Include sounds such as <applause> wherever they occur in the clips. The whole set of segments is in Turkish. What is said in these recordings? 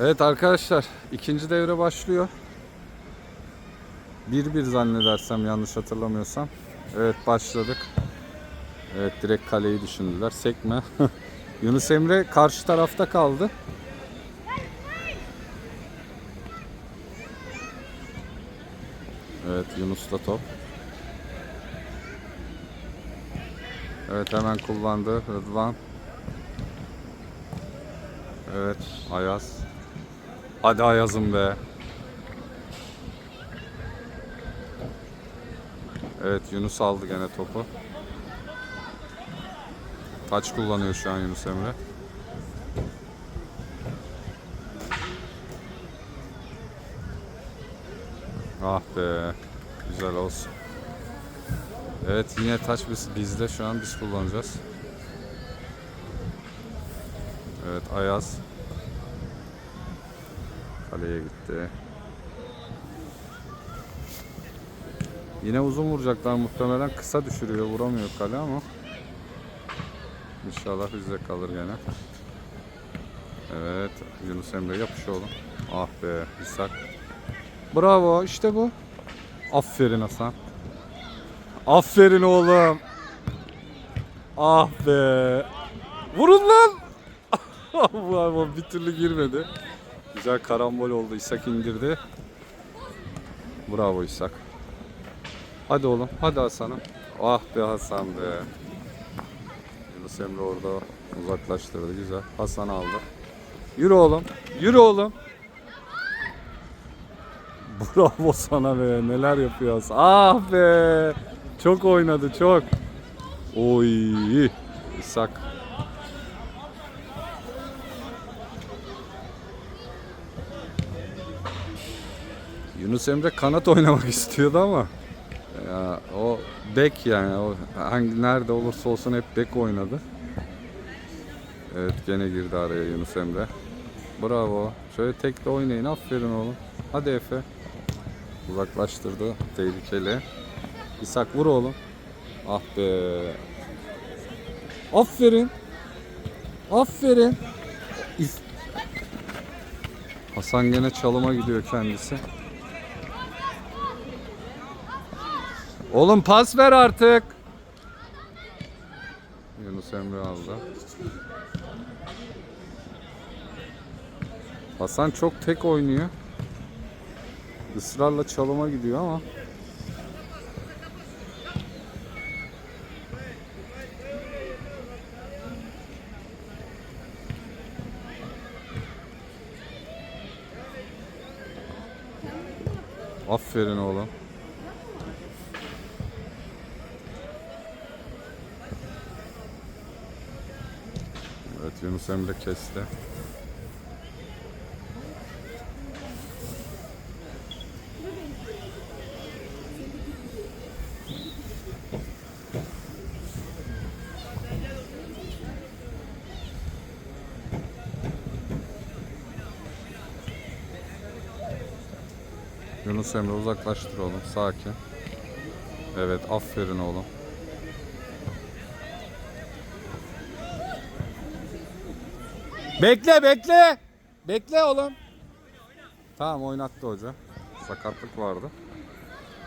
Evet arkadaşlar ikinci devre başlıyor. 1-1 zannedersem yanlış hatırlamıyorsam. Evet başladık. Evet direkt kaleyi düşündüler. Sekme. <laughs> Yunus Emre karşı tarafta kaldı. Evet Yunus'la top. Evet hemen kullandı Rıdvan. Evet Ayaz. Hadi Ayaz'ım be. Evet Yunus aldı gene topu. Taç kullanıyor şu an Yunus Emre. Ah be. Güzel olsun. Evet yine taç biz, bizde şu an biz kullanacağız. Evet Ayaz. Kaleye gitti. Yine uzun vuracaklar muhtemelen. Kısa düşürüyor. Vuramıyor kale ama. İnşallah bizde kalır gene. Evet. Yunus Emre yapış oğlum. Ah be. İshak. Bravo. işte bu. Aferin Hasan. Aferin oğlum. Ah be. Vurun lan. <laughs> bu ama bir türlü girmedi. Güzel karambol oldu. İshak indirdi. Bravo İshak. Hadi oğlum. Hadi Hasan'ım. Ah be Hasan be. Yunus Emre orada uzaklaştırdı. Güzel. Hasan aldı. Yürü oğlum. Yürü oğlum. <laughs> Bravo sana be. Neler yapıyor Hasan. Ah be. Çok oynadı çok. Oy. İshak. Yunus Emre kanat oynamak <laughs> istiyordu ama ya, o bek yani o hangi nerede olursa olsun hep bek oynadı. Evet gene girdi araya Yunus Emre. Bravo. Şöyle tekle oynayın. Aferin oğlum. Hadi Efe. Uzaklaştırdı. Tehlikeli. İshak vur oğlum. Ah be. Aferin. Aferin. Hasan gene çalıma gidiyor kendisi. Oğlum pas ver artık. Yunus Emre aldı. Hasan çok tek oynuyor. Israrla çalıma gidiyor ama. Aferin oğlum. Emre kesti. Yunus Emre uzaklaştır oğlum sakin. Evet aferin oğlum. Bekle bekle. Bekle oğlum. Tamam oynattı hoca. Sakatlık vardı.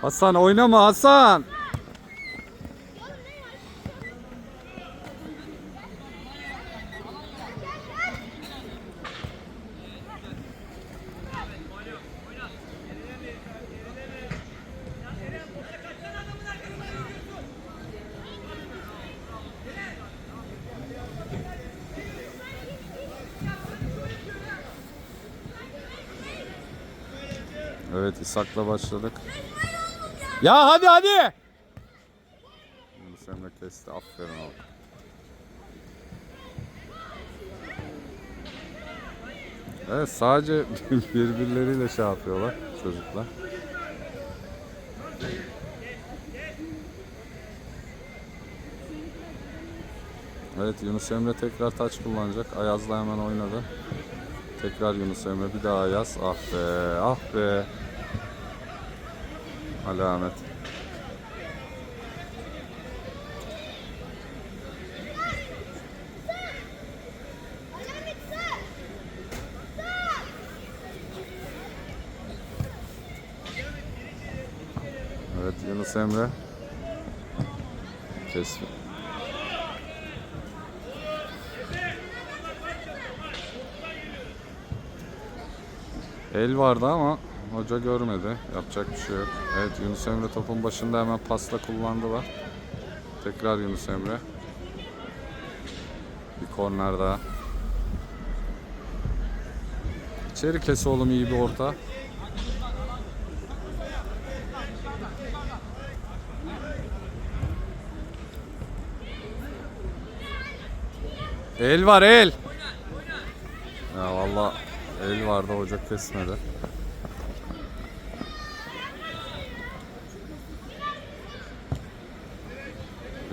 Hasan oynama Hasan. Evet İshak'la başladık. Ya hadi hadi. Yunus Emre kesti. Aferin oğlum. Evet sadece <laughs> birbirleriyle şey yapıyorlar çocuklar. Evet Yunus Emre tekrar taç kullanacak. Ayaz'la hemen oynadı. Tekrar Yunus Emre bir daha Ayaz. Ah be ah be alamet. Evet Yunus Emre. Kesme. El vardı ama hoca görmedi. Yapacak bir şey yok. Evet Yunus Emre topun başında hemen pasla kullandılar. Tekrar Yunus Emre. Bir korner daha. İçeri kes oğlum iyi bir orta. El var el. Ya valla el vardı hoca kesmedi.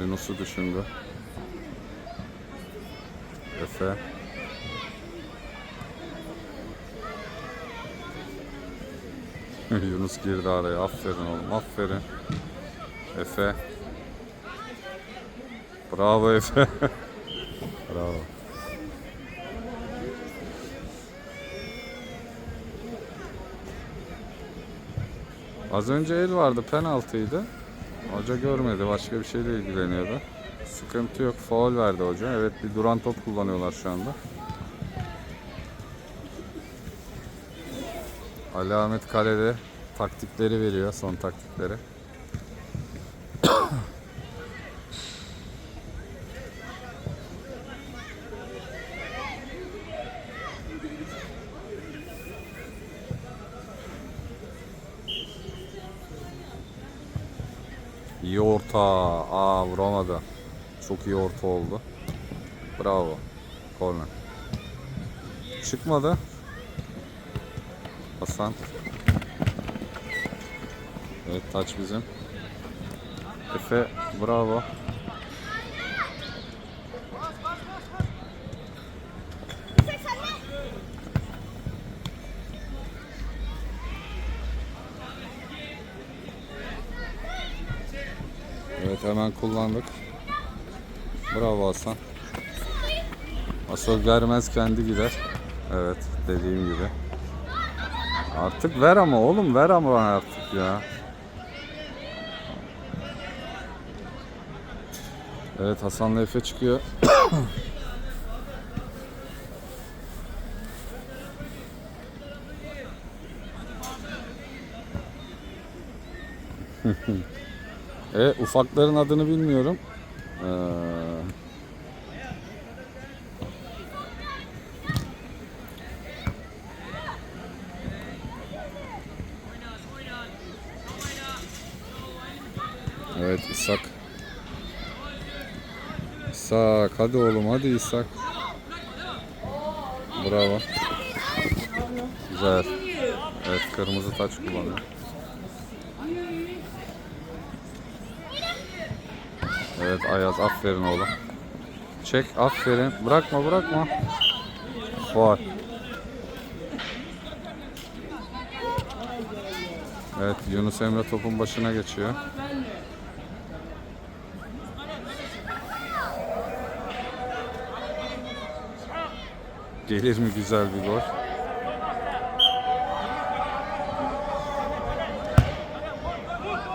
Yunus'u düşündü. Efe. <laughs> Yunus girdi araya. Aferin oğlum. Aferin. Efe. Bravo Efe. <laughs> Bravo. Az önce el vardı. Penaltıydı. Hoca görmedi. Başka bir şeyle ilgileniyordu. Sıkıntı yok. Faul verdi hoca. Evet bir duran top kullanıyorlar şu anda. Alamet kalede taktikleri veriyor. Son taktikleri. İyi orta. Aa vuramadı. Çok iyi orta oldu. Bravo. Corner. Çıkmadı. Hasan. Evet taç bizim. Efe bravo. Kullandık. Bravo Hasan. Asıl gelmez kendi gider. Evet dediğim gibi. Artık ver ama oğlum ver ama artık ya. Evet Hasan'la Efe çıkıyor. <coughs> e ufakların adını bilmiyorum. Ee, Evet İshak. İshak hadi oğlum hadi İshak. Bravo. Güzel. Evet kırmızı taç kullanıyor. Evet Ayaz aferin oğlum. Çek aferin. Bırakma bırakma. Fuar. Evet Yunus Emre topun başına geçiyor. Gelir mi güzel bir gol?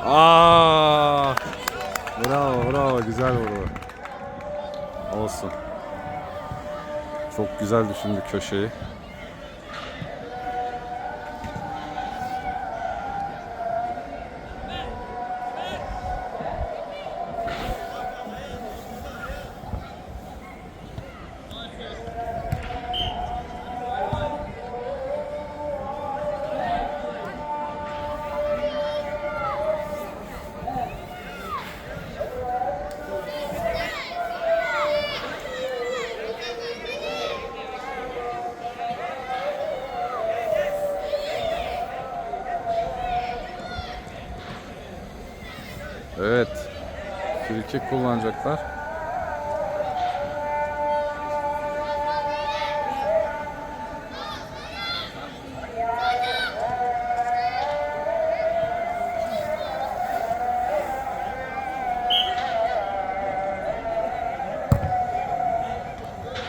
Aa! Bravo. Güzel vurdu. Olsun. Çok güzel düşündü köşeyi. Frikik kullanacaklar.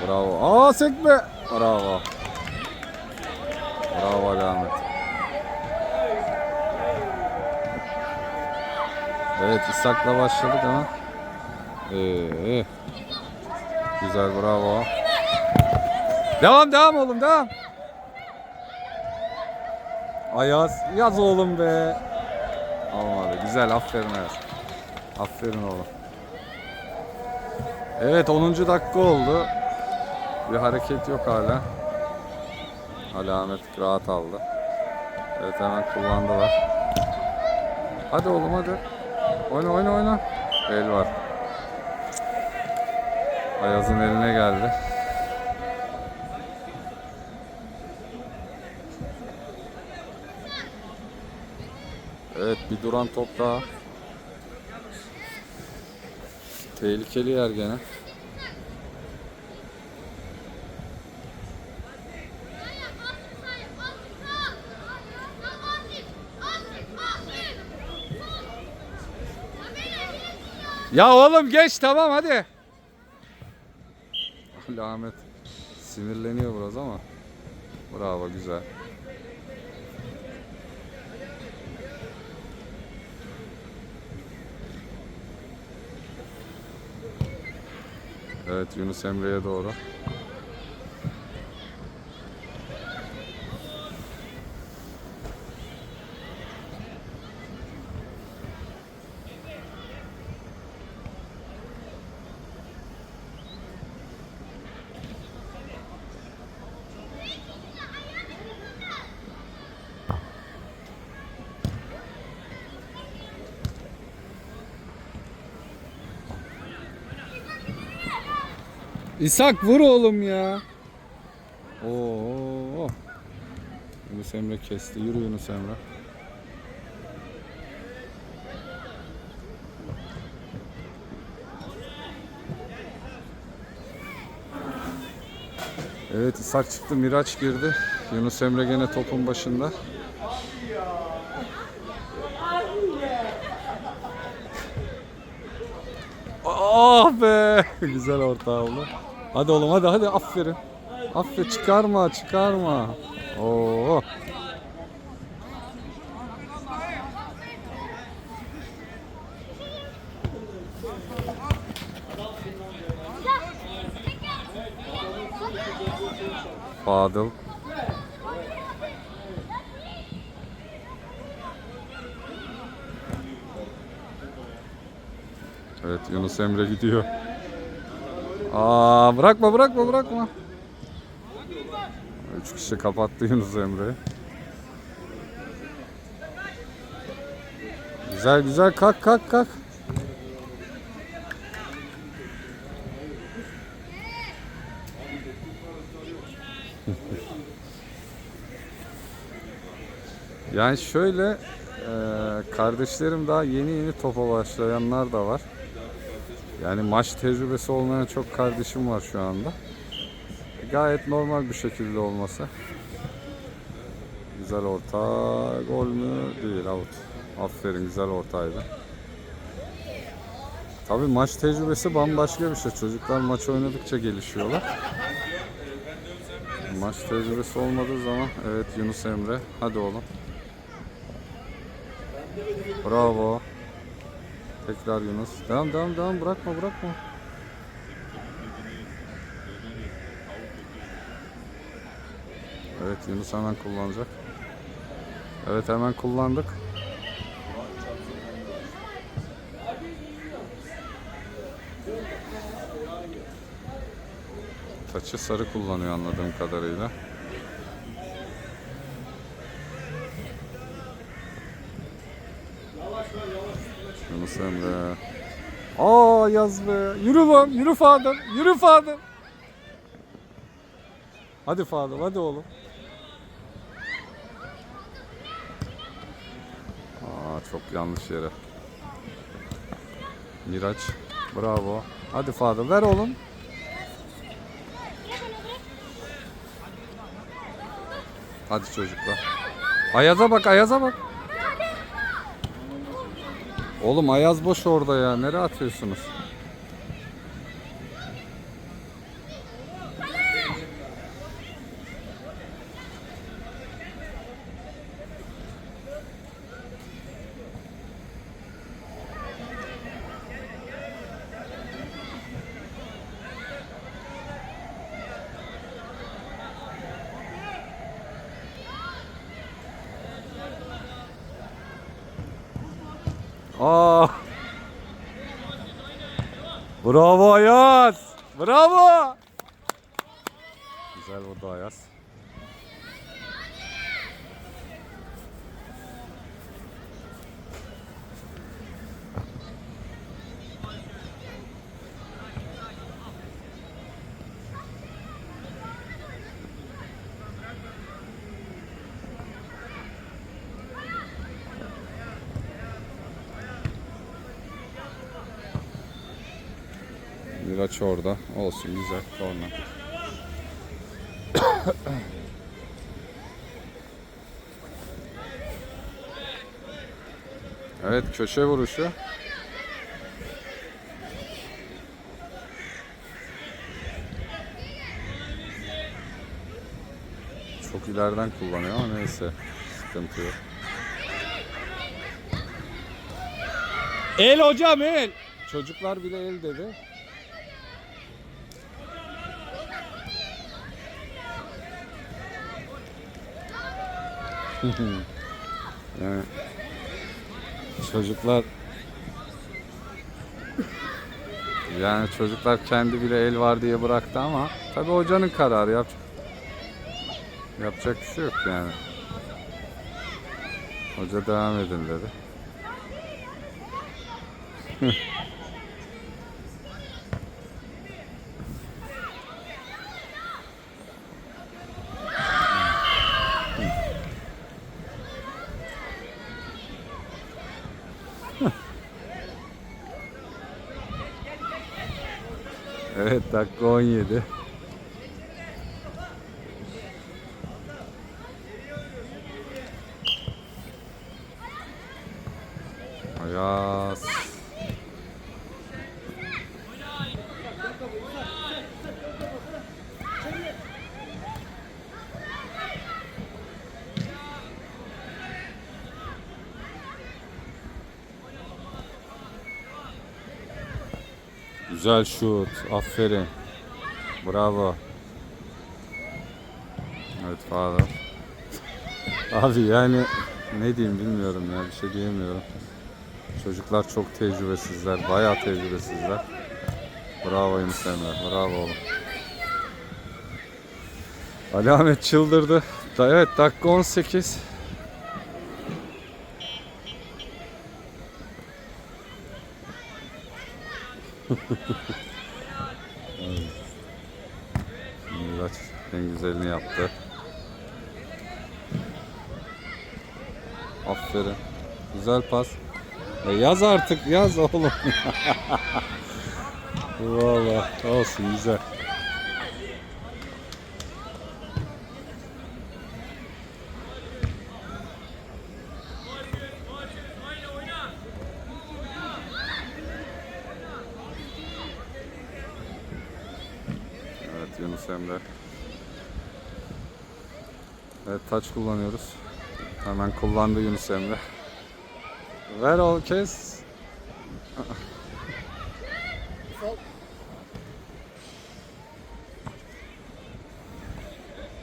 Bravo. Aa sekme. Bravo. Bravo Ahmet. İshak'la başladık ama. Ee, güzel bravo. Devam devam oğlum devam. Ayaz yaz oğlum be. Olmadı. Güzel aferin Ayaz. Aferin oğlum. Evet 10. dakika oldu. Bir hareket yok hala. Alamet rahat aldı. Evet hemen kullandılar. Hadi oğlum hadi. Oyna oyna oyna. El var. Ayaz'ın eline geldi. Evet bir duran top daha. Tehlikeli yer gene. Ya oğlum geç tamam hadi. Ahmet sinirleniyor biraz ama. Bravo güzel. Evet Yunus Emre'ye doğru. İshak vur oğlum ya. Oo. Yunus Emre kesti. Yürü Yunus Emre. Evet İshak çıktı. Miraç girdi. Yunus Emre gene topun başında. Ah be! <laughs> Güzel orta oldu. Hadi oğlum hadi hadi aferin. Aferin çıkarma çıkarma. Oo. Fadıl. Evet Yunus Emre gidiyor. Aa bırakma bırakma bırakma. Üç kişi kapattı Yunus Emre. Güzel güzel kalk kalk kalk. <laughs> Yani şöyle e, kardeşlerim daha yeni yeni topa başlayanlar da var. Yani maç tecrübesi olmayan çok kardeşim var şu anda. Gayet normal bir şekilde olması. Güzel orta. Gol mü? Değil out. Aferin güzel ortaydı. Tabii maç tecrübesi bambaşka bir şey. Çocuklar maç oynadıkça gelişiyorlar. Maç tecrübesi olmadığı zaman evet Yunus Emre. Hadi oğlum. Bravo. Tekrar Yunus. Devam devam devam bırakma bırakma. Evet Yunus hemen kullanacak. Evet hemen kullandık. Taçı sarı kullanıyor anladığım kadarıyla. Yunus Emre. Aa yaz be. Yürü lan. Yürü Fadım. Yürü Fadım. Hadi Fadım. Hadi oğlum. Aa çok yanlış yere. Miraç. Bravo. Hadi Fadım. Ver oğlum. Hadi çocuklar. Ayaz'a bak. Ayaz'a bak. Oğlum Ayaz boş orada ya. Nereye atıyorsunuz? Aa. Bravo Ayaz. Bravo. Güzel vurdu Ayaz. Miraç orada. Olsun güzel. Korna. evet köşe vuruşu. Çok ileriden kullanıyor ama neyse. Sıkıntı yok. El hocam el. Çocuklar bile el dedi. Yani çocuklar yani çocuklar kendi bile el var diye bıraktı ama tabi hocanın kararı yap yapacak bir şey yok yani. Hoca devam edin dedi. <laughs> Evet dakika 17. Ayaz. Güzel şut. Aferin. Bravo. Evet Father. <laughs> Abi yani ne diyeyim bilmiyorum ya bir şey diyemiyorum. Çocuklar çok tecrübesizler. Bayağı tecrübesizler. Bravo Yunus. Bravo oğlum. Ali Ahmet çıldırdı. Evet dakika 18. Miraç en güzelini yaptı. Aferin. Güzel pas. E yaz artık yaz oğlum. <laughs> Valla olsun güzel. Evet Yunus Emre. Evet taç kullanıyoruz. Hemen kullandı Yunus Emre. Ver o kes.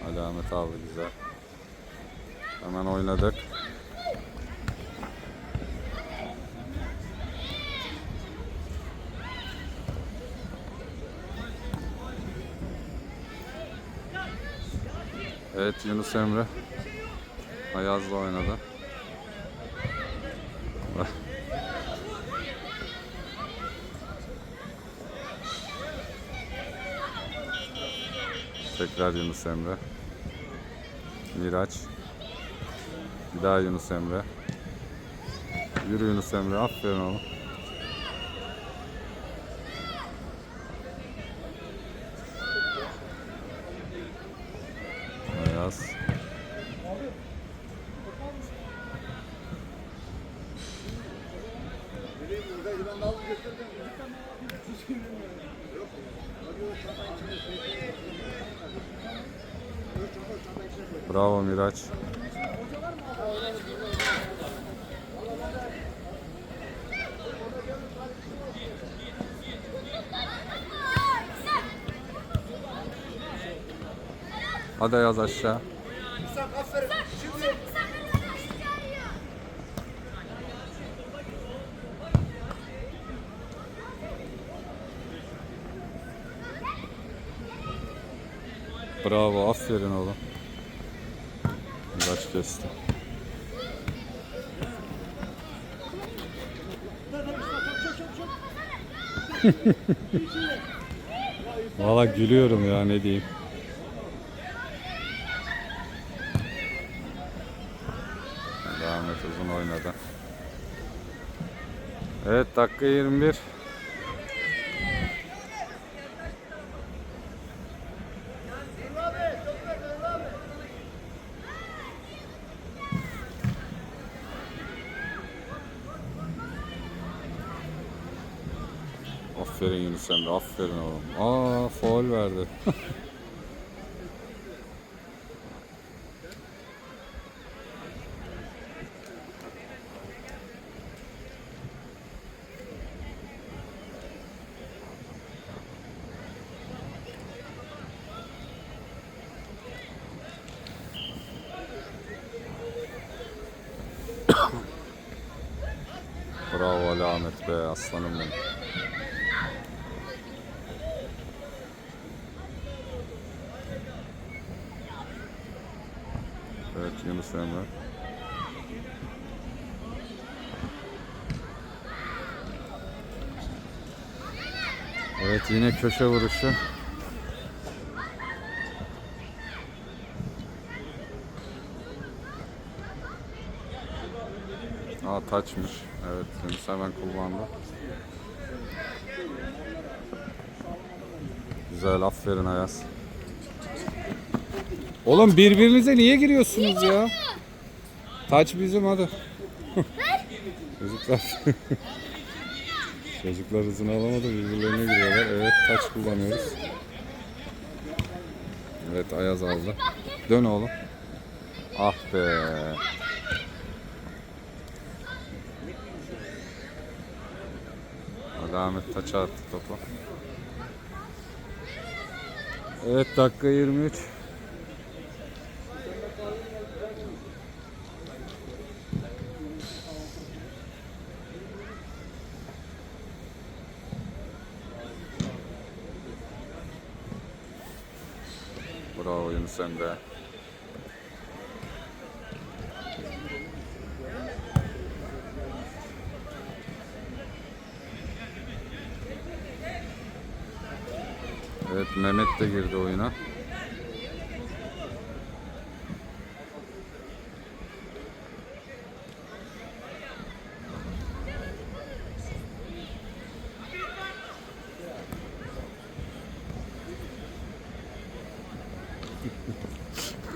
Alamet abi güzel. Hemen oynadık. Evet Yunus Emre. Ayaz'la oynadı. <laughs> Tekrar Yunus Emre. Miraç. Bir daha Yunus Emre. Yürü Yunus Emre. Aferin oğlum. Hadi yaz aşağı. Musab aferin. Şimdi... Bravo, aferin oğlum. Kaç kesti. <laughs> Valla gülüyorum ya ne diyeyim. Dakika 21. Aferin Yunus Emre, aferin oğlum. Aa, faul verdi. <laughs> Bravo Ali Ahmet be aslanım benim. Evet Yunus Emre. Evet yine köşe vuruşu. Aa taçmış. Evet Yunus hemen kullandı. Güzel aferin Ayaz. Oğlum birbirinize niye giriyorsunuz ya? Taç bizim hadi. Çocuklar. Çocuklar hızını alamadı birbirlerine giriyorlar. Evet taç kullanıyoruz. Evet Ayaz aldı. Dön oğlum. Ah be. Hadi Ahmet taça attı topu. Evet dakika 23. Bravo Yunus Emre. Evet Mehmet de girdi oyuna.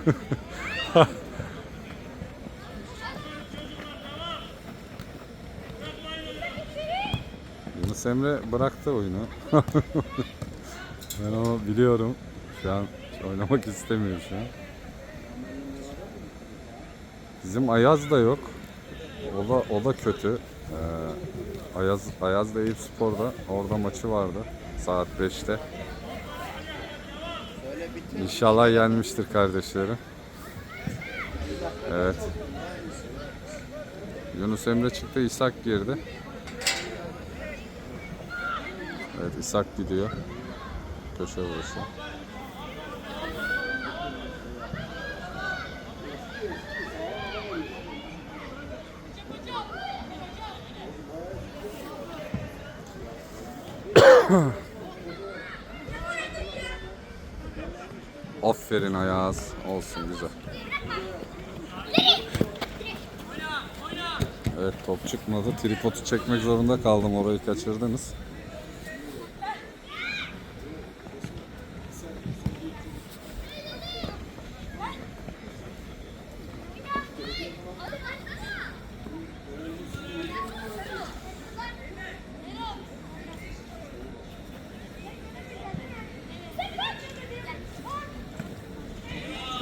<laughs> Yunus Emre bıraktı oyunu. <laughs> ben onu biliyorum. Şu an oynamak istemiyor şu an. Bizim Ayaz da yok. O da o da kötü. Ee, Ayaz Ayaz da Eyüp Spor'da. Orada maçı vardı saat 5'te. İnşallah yenmiştir kardeşleri. Evet. Yunus Emre çıktı, İshak girdi. Evet İshak gidiyor. Köşe vuruşu. Aferin Ayaz. Olsun güzel. Evet top çıkmadı. Tripodu çekmek zorunda kaldım. Orayı kaçırdınız.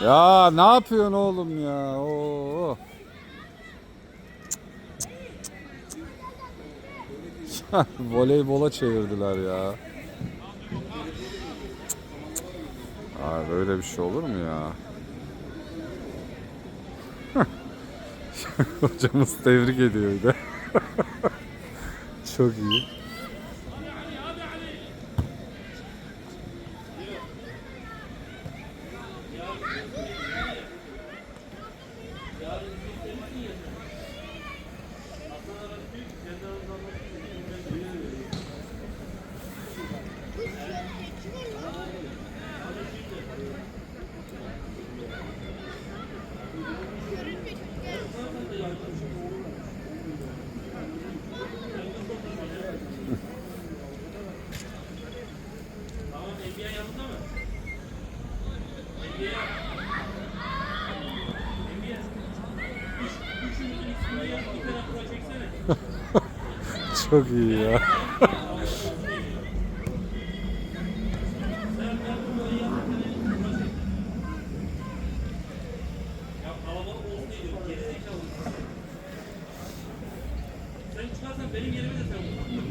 Ya ne yapıyorsun oğlum ya? Oo. <laughs> Voleybola çevirdiler ya. Aa, böyle bir şey olur mu ya? <laughs> Hocamız tebrik ediyor bir de. <laughs> Çok iyi. Çok iyi ya. Sen çıkarsan benim yerime de sen vur.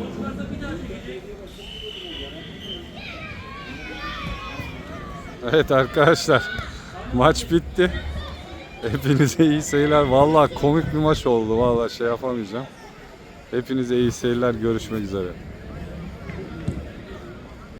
O çıkarsa bir daha çekecek. Evet arkadaşlar maç bitti. Hepinize iyi seyirler. Vallahi komik bir maç oldu. Vallahi şey yapamayacağım. Hepinize iyi seyirler. Görüşmek üzere.